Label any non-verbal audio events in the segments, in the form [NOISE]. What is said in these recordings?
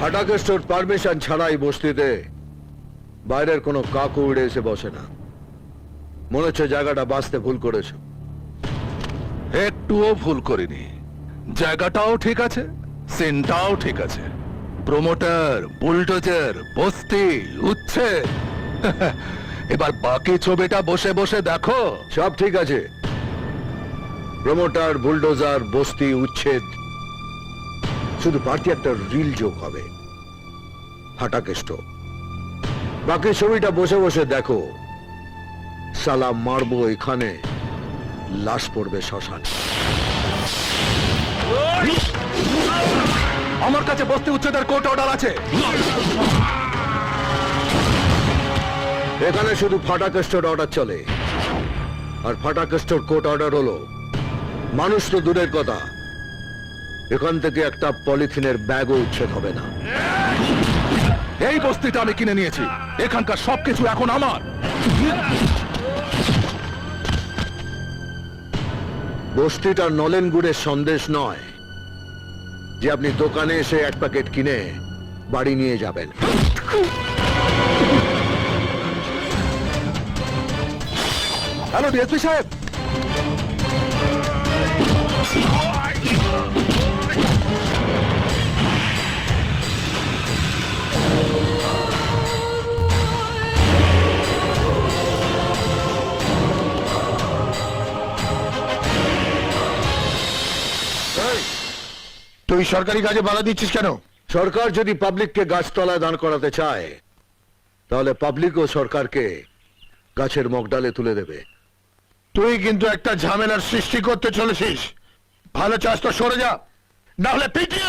হাটাকে store permission ছাড়াই বস্তিতে বাইরের কোনো কাকু উড়ে এসে বসে না। মনে হচ্ছে জায়গাটা বাঁচতে ভুল করেছ। একটুও ভুল করিনি। জায়গাটাও ঠিক আছে, সিনটাও ঠিক আছে। প্রমোটার বুলডোজার বস্তি উচ্ছে [LAUGHS] এবার বাকি ছবিটা বসে বসে দেখো। সব ঠিক আছে। প্রমোটার বুলডোজার বস্তি উচ্ছেদ। শুধু পার্টি একটা রিল যোগ হবে। হাটাকেষ্ট বাকি ছবিটা বসে বসে দেখো। সালা মারবো এখানে। লাশ পড়বে শ্মশান। আমার কাছে বস্তি উচ্ছেদের কোর্ট অর্ডার আছে। এখানে শুধু ফাটাকেস্টোর অর্ডার চলে। আর ফাটাকেস্টোর কোর্ট অর্ডার হলো মানুষ তো দূরের কথা। এখান থেকে একটা পলিথিনের ব্যাগও উচ্ছেদ হবে না। এই বস্তিটা আমি কিনে নিয়েছি। এখানকার সবকিছু এখন আমার। বস্তিটা নলেন গুড়ের সন্দেশ নয়। যে আপনি দোকানে এসে এক প্যাকেট কিনে বাড়ি নিয়ে যাবেন। হ্যালো ডিএসপি সাহেব। তুই সরকারি কাজে বাধা দিচ্ছিস কেন? সরকার যদি পাবলিককে গাছতলায় দাঁড় করাতে চায় তাহলে পাবলিক ও সরকারকে গাছের মগডালে তুলে দেবে। তুই কিন্তু একটা ঝামেলার সৃষ্টি করতে চলেছিস। ভালো চাষ তো সরে যা না হলে পিটিয়ে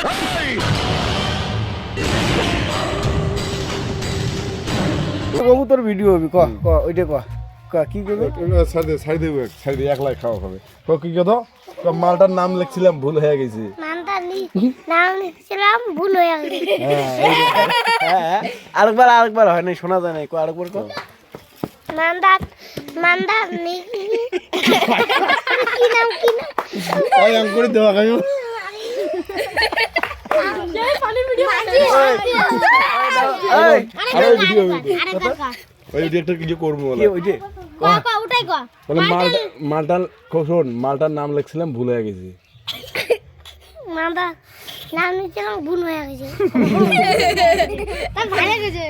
বাবু তোর ভিডিও হবি ক ক ওইটা ক ক কি করবে? সাইডে সাইডে সাইডে একলাই খাওয়া হবে। কি কথা মালটার নাম লিখছিলাম ভুল হয়ে গেছে। ভুল হয়ে গেছে। হ্যাঁ আরেকবার আরেকবার হয় নাই শোনা যায় নাই ক আরেকবার ক। মান্দার মান্দার নি- কি নাম কি নাম? ওই আম করে দেওয়া মালটা মালটার মালটার নাম লিখছিলাম ভুলে হয়ে গেছে। মান্দার নাম লিখছিলাম ভুল হয়ে গেছে। [LAUGHS] ভালো গেছে